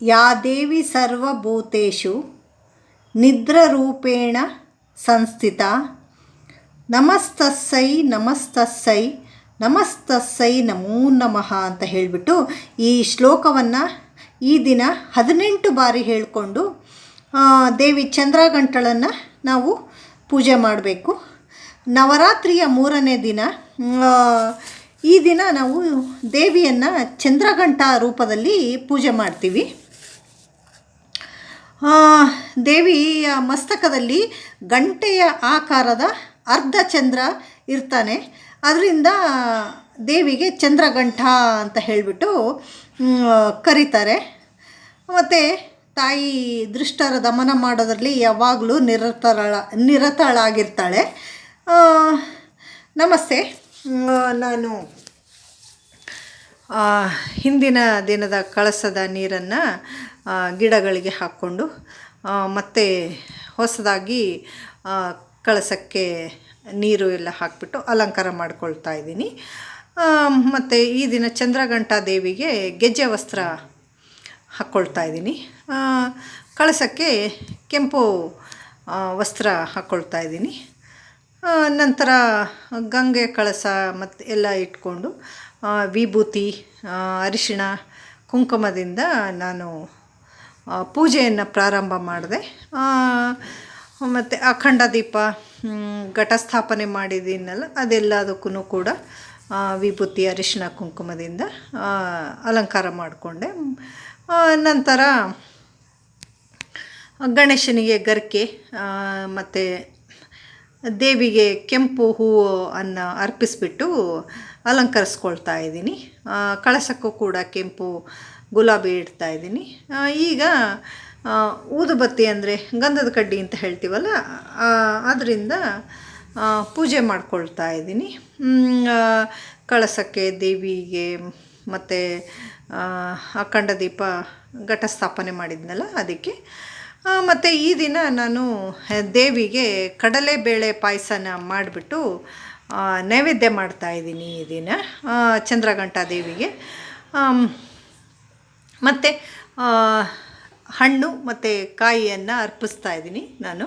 ಯಾ ದೇವಿ ಸರ್ವಭೂತೇಷು ನಿದ್ರರೂಪೇಣ ಸಂಸ್ಥಿತ. ನಮಸ್ತಸ್ಸೈ ನಮಸ್ತಸ್ಸೈ ನಮಸ್ತಸ್ಸೈ ನಮೋ ನಮಃ ಅಂತ ಹೇಳಿಬಿಟ್ಟು ಈ ಶ್ಲೋಕವನ್ನು ಈ ದಿನ ಹದಿನೆಂಟು ಬಾರಿ ಹೇಳಿಕೊಂಡು ದೇವಿ ಚಂದ್ರಗಂಟಳನ್ನು ನಾವು ಪೂಜೆ ಮಾಡಬೇಕು. ನವರಾತ್ರಿಯ ಮೂರನೇ ದಿನ ಈ ದಿನ ನಾವು ದೇವಿಯನ್ನು ಚಂದ್ರಗಂಟ ರೂಪದಲ್ಲಿ ಪೂಜೆ ಮಾಡ್ತೀವಿ. ದೇವಿಯ ಮಸ್ತಕದಲ್ಲಿ ಗಂಟೆಯ ಆಕಾರದ ಅರ್ಧ ಚಂದ್ರ ಇರ್ತಾನೆ. ಅದರಿಂದ ದೇವಿಗೆ ಚಂದ್ರಗಂಠ ಅಂತ ಹೇಳಿಬಿಟ್ಟು ಕರೀತಾರೆ. ಮತ್ತು ತಾಯಿ ದೃಷ್ಟರ ದಮನ ಮಾಡೋದರಲ್ಲಿ ಯಾವಾಗಲೂ ನಿರತಳ ನಿರತಳಾಗಿರ್ತಾಳೆ. ನಮಸ್ತೆ. ನಾನು ಹಿಂದಿನ ದಿನದ ಕಳಸದ ನೀರನ್ನು ಗಿಡಗಳಿಗೆ ಹಾಕ್ಕೊಂಡು ಮತ್ತೆ ಹೊಸದಾಗಿ ಕಳಸಕ್ಕೆ ನೀರು ಎಲ್ಲ ಹಾಕಿಬಿಟ್ಟು ಅಲಂಕಾರ ಮಾಡ್ಕೊಳ್ತಾ ಇದ್ದೀನಿ. ಮತ್ತು ಈ ದಿನ ಚಂದ್ರಘಂಟಾ ದೇವಿಗೆ ಗೆಜ್ಜೆ ವಸ್ತ್ರ ಹಾಕ್ಕೊಳ್ತಾ ಇದ್ದೀನಿ. ಕಳಸಕ್ಕೆ ಕೆಂಪು ವಸ್ತ್ರ ಹಾಕ್ಕೊಳ್ತಾ ಇದ್ದೀನಿ. ನಂತರ ಗಂಗೆ, ಕಳಸ ಮತ್ತು ಎಲ್ಲ ಇಟ್ಕೊಂಡು ವಿಭೂತಿ ಅರಿಶಿಣ, ಕುಂಕುಮದಿಂದ ನಾನು ಪೂಜೆಯನ್ನು ಪ್ರಾರಂಭ ಮಾಡಿದೆ. ಮತ್ತು ಅಖಂಡ ದೀಪ ಘಟಸ್ಥಾಪನೆ ಮಾಡಿದ್ದೀನಲ್ಲ ಅದೆಲ್ಲದಕ್ಕೂ ಕೂಡ ವಿಭೂತಿ, ಅರಿಶಿಣ, ಕುಂಕುಮದಿಂದ ಅಲಂಕಾರ ಮಾಡಿಕೊಂಡೆ. ನಂತರ ಗಣೇಶನಿಗೆ ಗರಿಕೆ ಮತ್ತು ದೇವಿಗೆ ಕೆಂಪು ಹೂವು ಅನ್ನು ಅರ್ಪಿಸ್ಬಿಟ್ಟು ಅಲಂಕರಿಸ್ಕೊಳ್ತಾ ಇದ್ದೀನಿ. ಕಳಸಕ್ಕೂ ಕೂಡ ಕೆಂಪು ಗುಲಾಬಿ ಇಡ್ತಾ ಇದ್ದೀನಿ. ಈಗ ಊದುಬತ್ತಿ ಅಂದರೆ ಗಂಧದ ಕಡ್ಡಿ ಅಂತ ಹೇಳ್ತೀವಲ್ಲ ಅದರಿಂದ ಪೂಜೆ ಮಾಡ್ಕೊಳ್ತಾ ಇದ್ದೀನಿ. ಕಳಸಕ್ಕೆ ದೇವಿಗೆ ಮತ್ತು ಅಖಂಡ ದೀಪ ಘಟಸ್ಥಾಪನೆ ಮಾಡಿದ್ನಲ್ಲ, ಅದಕ್ಕೆ ಮತ್ತು ಈ ದಿನ ನಾನು ದೇವಿಗೆ ಕಡಲೆಬೇಳೆ ಪಾಯಸನ ಮಾಡಿಬಿಟ್ಟು ನೈವೇದ್ಯ ಮಾಡ್ತಾ ಇದ್ದೀನಿ ಈ ದಿನ ಚಂದ್ರಘಂಟ ದೇವಿಗೆ. ಮತ್ತು ಹಣ್ಣು ಮತ್ತು ಕಾಯಿಯನ್ನು ಅರ್ಪಿಸ್ತಾ ಇದ್ದೀನಿ ನಾನು.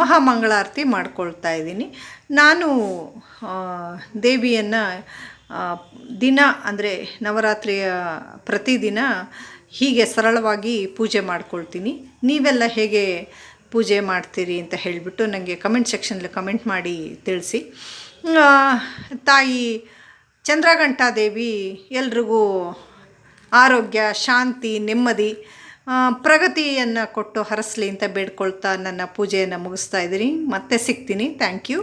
ಮಹಾಮಂಗಳಾರತಿ ಮಾಡ್ಕೊಳ್ತಾ ಇದ್ದೀನಿ. ನಾನು ದೇವಿಯನ್ನು ದಿನ ಅಂದರೆ ನವರಾತ್ರಿಯ ಪ್ರತಿದಿನ ಹೀಗೆ ಸರಳವಾಗಿ ಪೂಜೆ ಮಾಡ್ಕೊಳ್ತೀನಿ. ನೀವೆಲ್ಲ ಹೇಗೆ ಪೂಜೆ ಮಾಡ್ತೀರಿ ಅಂತ ಹೇಳಿಬಿಟ್ಟು ನನಗೆ ಕಮೆಂಟ್ ಸೆಕ್ಷನಲ್ಲಿ ಕಮೆಂಟ್ ಮಾಡಿ ತಿಳಿಸಿ. ತಾಯಿ ಚಂದ್ರಘಂಟಾದೇವಿ ಎಲ್ರಿಗೂ ಆರೋಗ್ಯ, ಶಾಂತಿ, ನೆಮ್ಮದಿ ಪ್ರಗತಿಯನ್ನು ಕೊಟ್ಟು ಹರಸಲಿ ಅಂತ ಬೇಡ್ಕೊಳ್ತಾ ನನ್ನ ಪೂಜೆಯನ್ನು ಮುಗಿಸ್ತಾ ಇದ್ದೀನಿ. ಮತ್ತೆ ಸಿಗ್ತೀನಿ. Thank you